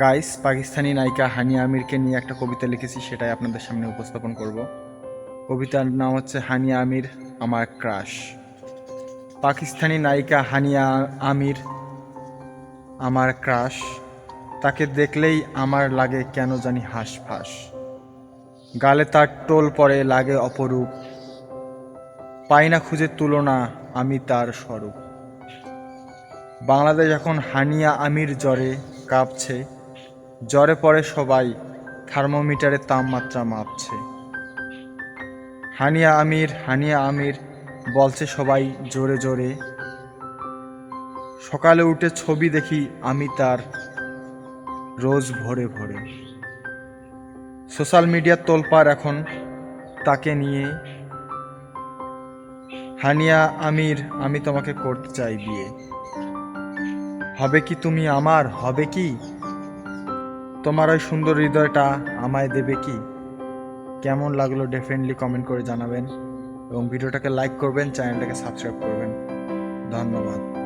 Guys Pakistani নায়িকা হানিয়া আমিরকে নিয়ে একটা কবিতা লিখেছি, সেটাই আপনাদের সামনে উপস্থাপন করব। কবিতার নাম হচ্ছে হানিয়া আমির, আমার ক্রাশ পাকিস্তানি নায়িকা হানিয়া আমির, আমার ক্রাশ তাকে দেখলেই আমার লাগে কেন জানি হাঁসফাঁস। গালে তার টোল পরে লাগে অপরূপ। পাই না খুঁজে তুলনা, আমি তার স্বরূপ। বাংলাদেশ এখন হানিয়া আমির জ্বরে কাঁপছে। জ্বরে পড়ে সবাই থার্মোমিটারে তাপমাত্রা মাপছে। হানিয়া আমির হানিয়া আমির বলছে সবাই জোরে জোরে। সকালে উঠে ছবি দেখি আমি তার রোজ ভোরে ভরে। সোশ্যাল মিডিয়ার তোলপার এখন তাকে নিয়ে। হানিয়া আমির, আমি তোমাকে করতে চাই বিয়ে। হবে কি তুমি আমার? হবে কি? তোমার ওই সুন্দর হৃদয়টা আমায় দেবে কি? কেমন লাগল ডেফিনেটলি কমেন্ট করে জানাবেন এবং ভিডিওটাকে লাইক করবেন চ্যানেলটাকে সাবস্ক্রাইব করবেন। ধন্যবাদ।